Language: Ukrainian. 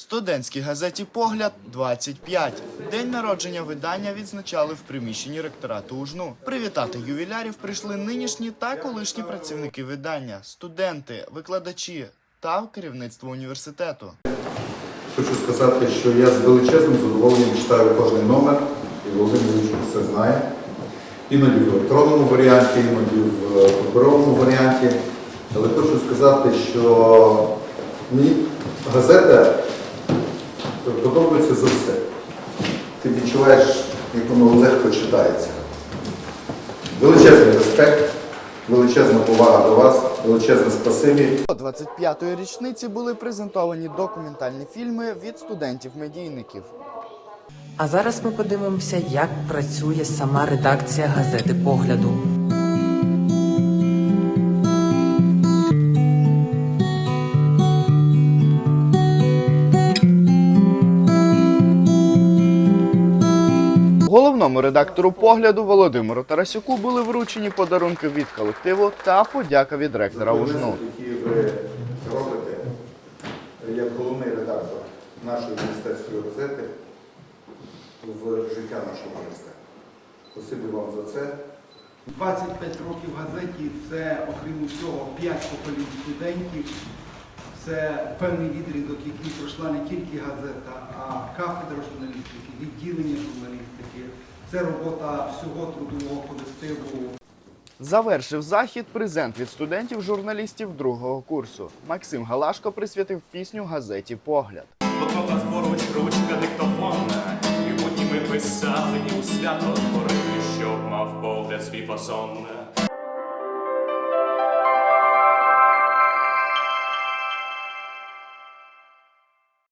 Студентській газеті Погляд 25. День народження видання відзначали в приміщенні ректорату УЖНУ. Привітати ювілярів прийшли нинішні та колишні працівники видання, студенти, викладачі та керівництво університету. Хочу сказати, що я з величезним задоволенням читаю кожний номер, і Володимир Ілліч все знає. Іноді в електронному варіанті, іноді в е, паперовому варіанті. Але хочу сказати, що мені газета подобається за все. Ти відчуваєш, як воно легко читається. Величезний респект, величезна повага до вас, величезне спасибі. До 25-ї річниці були презентовані документальні фільми від студентів-медійників. А зараз ми подивимося, як працює сама редакція газети Погляду. Головному редактору погляду Володимиру Тарасюку були вручені подарунки від колективу та подяка від ректора УЖНУ. які ви робите як головний редактор нашої університетської газети в життя нашого університету. Спасибі вам за це. 25 років газеті це, окрім усього, 5 поколінь студентів. Це певний відрізок, який пройшла не тільки газета, а кафедра журналістики, відділення журналістики. Це робота всього трудового колективу Завершив захід презент від студентів-журналістів другого курсу. Максим Галашко присвятив пісню газеті Погляд. Блокнота поруч, ручка диктофонна, і будні ми писали, і у свято творили, щоб мав погляд свій фасон.